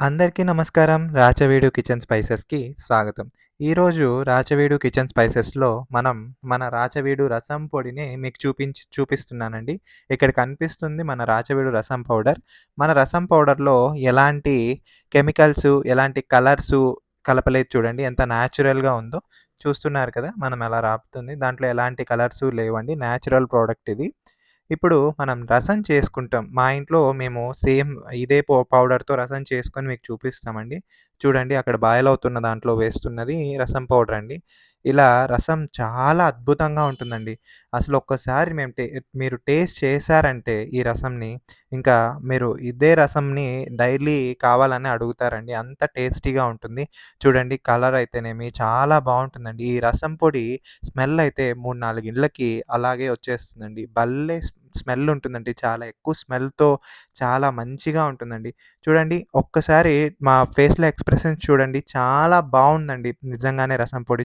అందరికీ నమస్కారం. రాచవీడు కిచెన్ స్పైసెస్‌కి స్వాగతం. ఈరోజు రాచవీడు కిచెన్ స్పైసెస్‌లో మనం మన రాచవీడు రసం పొడిని మీకు చూపించి చూపిస్తున్నానండి. ఇక్కడ కనిపిస్తుంది మన రాచవీడు రసం పౌడర్. మన రసం పౌడర్‌లో ఎలాంటి కెమికల్స్ ఎలాంటి కలర్సు కలపలేదు చూడండి. ఎంత న్యాచురల్‌గా ఉందో. చూస్తున్నారు కదా! మనం ఎలా రాపుతుంది. దాంట్లో ఎలాంటి కలర్సు లేవండి. న్యాచురల్ ప్రోడక్ట్ ఇది. ఇప్పుడు మనం రసం చేసుకుంటాం. మా ఇంట్లో మేము సేమ్ ఇదే పౌ పౌడర్‌తో రసం చేసుకొని మీకు చూపిస్తామండి. చూడండి అక్కడ బాయిల్ అవుతున్న దాంట్లో వేస్తున్నది రసం పౌడర్ అండి. ఇలా రసం చాలా అద్భుతంగా ఉంటుందండి. అసలు ఒక్కసారి మేము టే మీరు టేస్ట్ చేశారంటే ఈ రసంని, ఇంకా మీరు ఇదే రసంని డైలీ కావాలని అడుగుతారండి. అంత టేస్టీగా ఉంటుంది. చూడండి కలర్ అయితేనేమి చాలా బావుంటుందండి. ఈ రసం పొడి స్మెల్ అయితే 3, 4 ఇళ్ళకి అలాగే వచ్చేస్తుందండి. భలే స్ స్మెల్ ఉంటుందండి. చాలా ఎక్కువ స్మెల్‌తో చాలా మంచిగా ఉంటుందండి. చూడండి ఒక్కసారి మా ఫేస్‌లో ఎక్స్‌ప్రెషన్స్ చూడండి. చాలా బావుందండి నిజంగానే రసం పొడి.